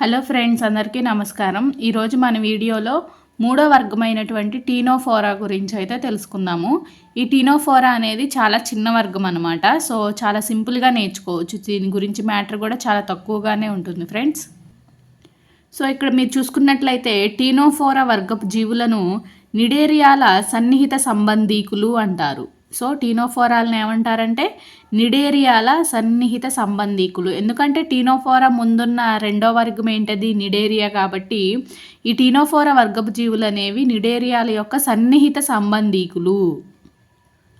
Hello friends అందరికీ నమస్కారం. ఈరోజు మన వీడియోలో మూడో వర్గమైనటువంటి టీనోఫోరా గురించి అయితే తెలుసుకుందాము. ఈ టీనోఫోరా అనేది చాలా చిన్న వర్గం అనమాట సో చాలా సింపుల్గా నేర్చుకోవచ్చు. దీని గురించి మ్యాటర్ కూడా చాలా తక్కువగానే ఉంటుంది ఫ్రెండ్స్. సో ఇక్కడ మీరు చూసుకున్నట్లయితే టీనోఫోరా వర్గపు జీవులను నిడేరియాల సన్నిహిత సంబంధీకులు అంటారు. సో టీనోఫోరాలను ఏమంటారంటే నిడేరియాల సన్నిహిత సంబంధీకులు. ఎందుకంటే టీనోఫోరా ముందున్న రెండో వర్గం ఏంటది? నిడేరియా కాబట్టి ఈ టీనోఫోరా వర్గపు జీవులు అనేవి నిడేరియాల యొక్క సన్నిహిత సంబంధీకులు.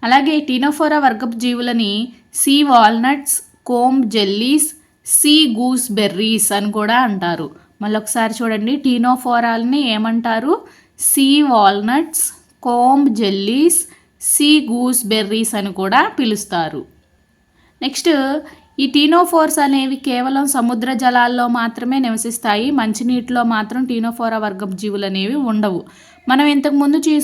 అలాగే టీనోఫోరా వర్గపు జీవులని sea walnuts comb jellies sea gooseberries అని కూడా అంటారు. మళ్ళొకసారి చూడండి టీనోఫోరాల్ని ఏమంటారు? Sea walnuts comb jellies sea gooseberries అని కూడా పిలుస్తారు. నెక్స్ట్ ఈ టీనోఫోర్స్ అనేవి కేవలం సముద్ర జలాల్లో మాత్రమే నివసిస్తాయి. మంచినీటిలో మాత్రం టీనోఫోరా వర్గపు జీవులు అనేవి ఉండవు. మనం ఇంతకుముందు చూ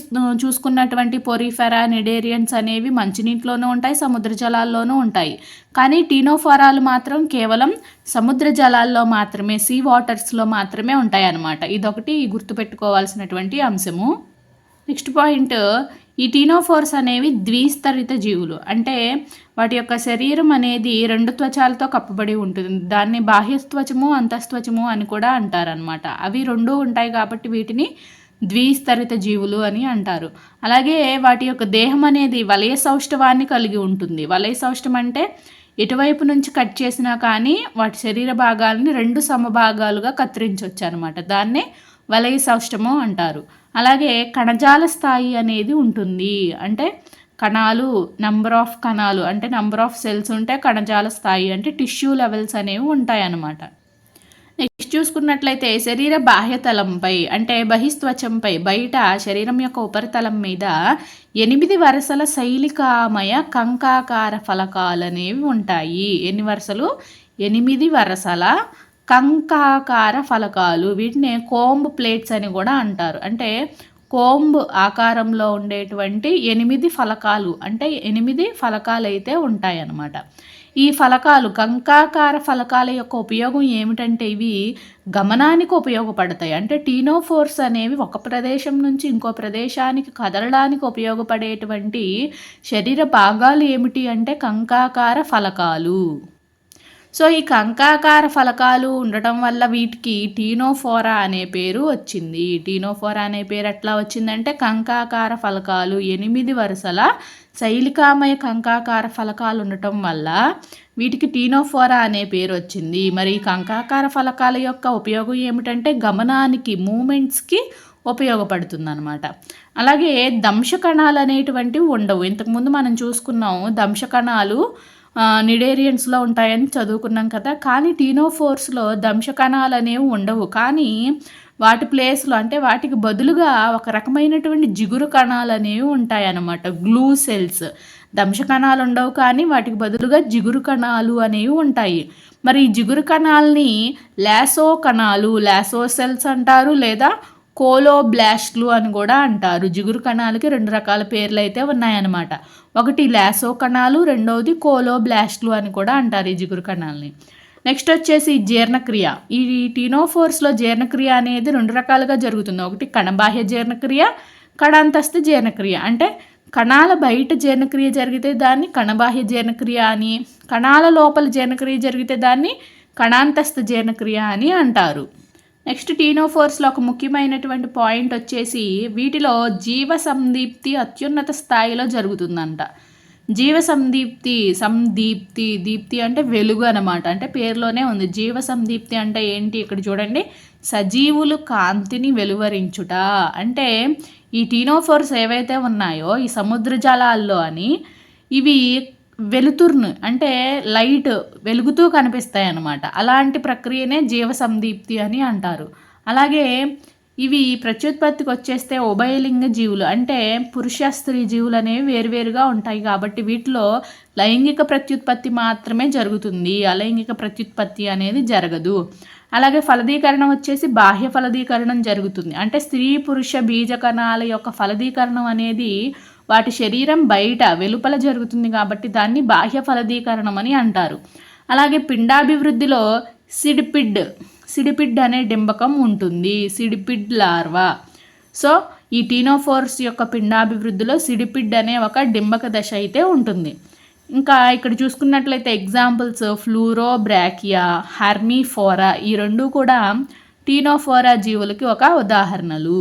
చూసుకున్నటువంటి పొరిఫెరా నిడేరియన్స్ అనేవి మంచినీటిలోనూ ఉంటాయి సముద్ర జలాల్లోనూ ఉంటాయి. కానీ టీనోఫోరాలు మాత్రం కేవలం సముద్ర జలాల్లో మాత్రమే సీ వాటర్స్లో మాత్రమే ఉంటాయి అన్నమాట ఇదొకటి గుర్తుపెట్టుకోవాల్సినటువంటి అంశము. నెక్స్ట్ పాయింట్ ఈ టీనోఫోర్స్ అనేవి ద్విస్తరిత జీవులు. అంటే వాటి యొక్క శరీరం అనేది రెండు త్వచాలతో కప్పబడి ఉంటుంది. దాన్ని బాహ్యస్త్వచము అంతస్త్వచము అని కూడా అంటారనమాట అవి రెండూ ఉంటాయి కాబట్టి వీటిని ద్విస్తరిత జీవులు అని అంటారు. అలాగే వాటి యొక్క దేహం అనేది వలయ సౌష్ఠవాన్ని కలిగి ఉంటుంది. వలయ సౌష్ఠం అంటే ఎటువైపు నుంచి కట్ చేసినా కానీ వాటి శరీర భాగాలని రెండు సమభాగాలుగా కత్తిరించవచ్చు అనమాట దాన్నే వలయ సౌష్టము అంటారు. అలాగే కణజాల స్థాయి అనేది ఉంటుంది. అంటే కణాలు నంబర్ ఆఫ్ కణాలు అంటే నంబర్ ఆఫ్ సెల్స్ ఉంటే కణజాల స్థాయి అంటే టిష్యూ లెవెల్స్ అనేవి ఉంటాయన్నమాట. నెక్స్ట్ చూసుకున్నట్లయితే శరీర బాహ్యతలంపై అంటే బహిస్త్వచంపై బయట శరీరం యొక్క ఉపరితలం మీద ఎనిమిది వరుసల శైలికామయ కంకాకార ఫలకాలు అనేవి ఉంటాయి. ఎన్ని వరుసలు? ఎనిమిది వరసల కంకాకార ఫలకాలు వీటిని కోంబ్ ప్లేట్స్ అని కూడా అంటారు. అంటే కోంబ్ ఆకారంలో ఉండేటువంటి ఎనిమిది ఫలకాలు అంటే ఎనిమిది ఫలకాలు అయితే ఉంటాయన్నమాట. ఈ ఫలకాలు కంకాకార ఫలకాల యొక్క ఉపయోగం ఏమిటంటే ఇవి గమనానికి ఉపయోగపడతాయి. అంటే టీనోఫోర్స్ అనేవి ఒక ప్రదేశం నుంచి ఇంకో ప్రదేశానికి కదలడానికి ఉపయోగపడేటువంటి శరీర భాగాలు ఏమిటి అంటే కంకాకార ఫలకాలు. సో ఈ కంకాకార ఫలకాలు ఉండటం వల్ల వీటికి టీనోఫోరా అనే పేరు వచ్చింది. టీనోఫోరా అనే పేరు ఎట్లా వచ్చిందంటే కంకాకార ఫలకాలు ఎనిమిది వరుసల శైలికామయ కంకాకార ఫలకాలు ఉండటం వల్ల వీటికి టీనోఫోరా అనే పేరు వచ్చింది. మరి ఈ కంకాకార ఫలకాల యొక్క ఉపయోగం ఏమిటంటే గమనానికి మూమెంట్స్కి ఉపయోగపడుతుంది అనమాట అలాగే దంశకణాలు అనేటువంటివి ఉండవు. ఇంతకుముందు మనం చూసుకున్నాం దంశకణాలు నిడేరియన్స్లో ఉంటాయని చదువుకున్నాం కదా. కానీ టీనోఫోర్స్లో దంశకణాలు అనేవి ఉండవు. కానీ వాటి ప్లేస్లో అంటే వాటికి బదులుగా ఒక రకమైనటువంటి జిగురు కణాలు అనేవి ఉంటాయి అన్నమాట గ్లూ సెల్స్. దంశ కణాలు ఉండవు కానీ వాటికి బదులుగా జిగురు కణాలు అనేవి ఉంటాయి. మరి ఈ జిగురు కణాలని లాసో కణాలు లాసో సెల్స్ అంటారు లేదా కోలోబ్లాస్ట్లు అని కూడా అంటారు. జిగురు కణాలకి రెండు రకాల పేర్లు అయితే ఉన్నాయన్నమాట. ఒకటి లాసో కణాలు రెండవది కోలోబ్లాస్ట్లు అని కూడా అంటారు ఈ జిగురు కణాలని. నెక్స్ట్ వచ్చేసి జీర్ణక్రియ. ఈ టీనోఫోర్స్లో జీర్ణక్రియ అనేది రెండు రకాలుగా జరుగుతుంది. ఒకటి కణబాహ్య జీర్ణక్రియ కణాంతస్థ జీర్ణక్రియ. అంటే కణాల బయట జీర్ణక్రియ జరిగితే దాన్ని కణబాహ్య జీర్ణక్రియ అని కణాల లోపల జీర్ణక్రియ జరిగితే దాన్ని కణాంతస్థ జీర్ణక్రియ అని అంటారు. నెక్స్ట్ టీనోఫోర్స్లో ఒక ముఖ్యమైనటువంటి పాయింట్ వచ్చేసి వీటిలో జీవ సందీప్తి అత్యున్నత స్థాయిలో జరుగుతుందంట. జీవ సందీప్తి సందీప్తి దీప్తి అంటే వెలుగు అనమాట అంటే పేరులోనే ఉంది. జీవ సందీప్తి అంటే ఏంటి? ఇక్కడ చూడండి. సజీవులు కాంతిని వెలువరించుట. అంటే ఈ టీనోఫోర్స్ ఏవైతే ఉన్నాయో ఈ సముద్ర జలాల్లో అని ఇవి వెలుతురును అంటే లైట్ వెలుగుతూ కనిపిస్తాయి అన్నమాట అలాంటి ప్రక్రియనే జీవ సందీప్తి అని అంటారు. అలాగే ఇవి ప్రత్యుత్పత్తికి వచ్చేస్తే ఉభయలింగ జీవులు అంటే పురుష స్త్రీ జీవులు అనేవి వేరువేరుగా ఉంటాయి కాబట్టి వీటిలో లైంగిక ప్రత్యుత్పత్తి మాత్రమే జరుగుతుంది. అలైంగిక ప్రత్యుత్పత్తి అనేది జరగదు. అలాగే ఫలదీకరణం వచ్చేసి బాహ్య ఫలదీకరణం జరుగుతుంది. అంటే స్త్రీ పురుష బీజకణాల యొక్క ఫలదీకరణం అనేది వాటి శరీరం బయట వెలుపల జరుగుతుంది కాబట్టి దాన్ని బాహ్య ఫలదీకరణం అని అంటారు. అలాగే పిండాభివృద్ధిలో సిడిపిడ్ సిడిపిడ్ అనే డింబకం ఉంటుంది. సిడిపిడ్ లార్వా. సో ఈ టీనోఫోర్స్ యొక్క పిండాభివృద్ధిలో సిడిపిడ్ అనే ఒక డింబక దశ అయితే ఉంటుంది. ఇంకా ఇక్కడ చూసుకున్నట్లయితే ఎగ్జాంపుల్స్ ఫ్లూరో బ్రాకియా హర్మీఫోరా ఈ రెండు కూడా టీనోఫోరా జీవులకి ఒక ఉదాహరణలు.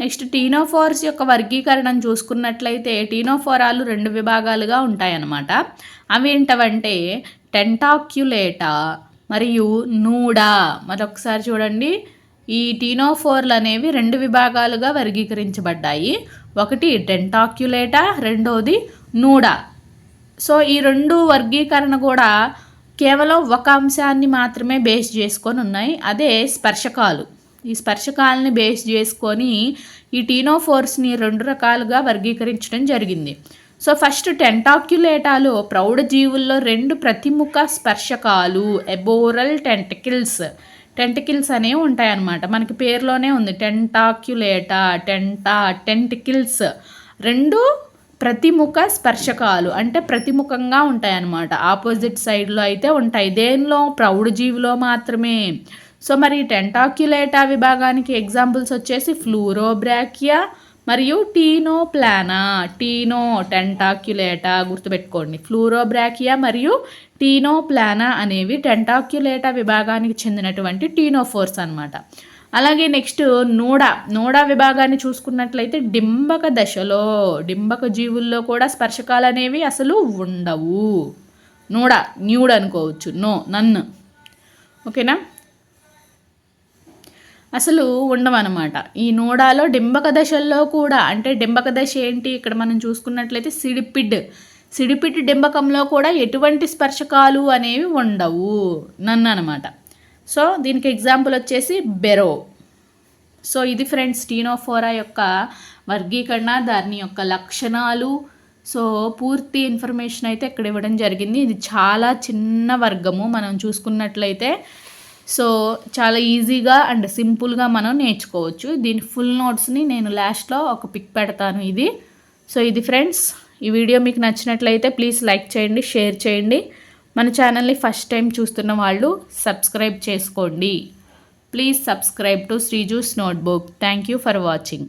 నెక్స్ట్ టీనోఫోర్స్ యొక్క వర్గీకరణను చూసుకున్నట్లయితే టీనోఫోరాలు రెండు విభాగాలుగా ఉంటాయన్నమాట. అవి ఏంటవంటే టెంటాక్యులేటా మరియు నూడా. మరొకసారి చూడండి. ఈ టీనోఫోర్లు అనేవి రెండు విభాగాలుగా వర్గీకరించబడ్డాయి. ఒకటి టెంటాక్యులేటా రెండోది నూడా. సో ఈ రెండు వర్గీకరణ కూడా కేవలం ఒక అంశాన్ని మాత్రమే బేస్ చేసుకొని ఉన్నాయి. అదే స్పర్శకాలు. ఈ స్పర్శకాలని బేస్ చేసుకొని ఈ టీనోఫోర్స్ని రెండు రకాలుగా వర్గీకరించడం జరిగింది. సో ఫస్ట్ టెంటాక్యులేటాలు ప్రౌఢ జీవుల్లో రెండు ప్రతిముఖ స్పర్శకాలు ఎబోరల్ టెంటకిల్స్. టెంటికిల్స్ అనేవి ఉంటాయన్నమాట. మనకి పేరులోనే ఉంది. టెంటాక్యులేటా టెంటా టెంటికిల్స్. రెండు ప్రతిముఖ స్పర్శకాలు అంటే ప్రతిముఖంగా ఉంటాయన్నమాట. ఆపోజిట్ సైడ్లో అయితే ఉంటాయి. దేనిలో? ప్రౌఢ జీవిలో మాత్రమే. సో మరి టెంటాక్యులేటా విభాగానికి ఎగ్జాంపుల్స్ వచ్చేసి ఫ్లూరోబ్రాకియా మరియు టీనో ప్లానా టీనో టెంటాక్యులేటా గుర్తుపెట్టుకోండి. ఫ్లూరోబ్రాకియా మరియు టీనో ప్లానా అనేవి టెంటాక్యులేటా విభాగానికి చెందినటువంటి టీనోఫోర్స్ అనమాట అలాగే నెక్స్ట్ నూడ. నూడ విభాగాన్ని చూసుకున్నట్లయితే డింబక దశలో డింబక జీవుల్లో కూడా స్పర్శకాలు అనేవి అసలు ఉండవు. నూడ న్యూడ్ అనుకోవచ్చు. నో నన్ను ఓకేనా? అసలు ఉండవన్నమాట. ఈ నూడాలో డింబక దశల్లో కూడా అంటే డింబక దశ ఏంటి? ఇక్కడ మనం చూసుకున్నట్లయితే సిడిపిడ్. సిడిపిడ్ డింబకంలో కూడా ఎటువంటి స్పర్శకాలు అనేవి ఉండవు. నన్ను అనమాట సో దీనికి ఎగ్జాంపుల్ వచ్చేసి బెరో. సో ఇది ఫ్రెండ్స్ టీనోఫోరా యొక్క వర్గీకరణ దాని యొక్క లక్షణాలు. సో పూర్తి ఇన్ఫర్మేషన్ అయితే ఇక్కడ ఇవ్వడం జరిగింది. ఇది చాలా చిన్న వర్గము. మనం చూసుకున్నట్లయితే సో చాలా ఈజీగా అండ్ సింపుల్గా మనం నేర్చుకోవచ్చు. దీని ఫుల్ నోట్స్ని నేను లాస్ట్లో ఒక పిక్ పెడతాను ఇది. సో ఇది ఫ్రెండ్స్ ఈ వీడియో మీకు నచ్చినట్లయితే ప్లీజ్ లైక్ చేయండి షేర్ చేయండి. మన ఛానల్ని ఫస్ట్ టైం చూస్తున్న వాళ్ళు సబ్స్క్రైబ్ చేసుకోండి. Please subscribe to Sreeju's notebook. Thank you for watching.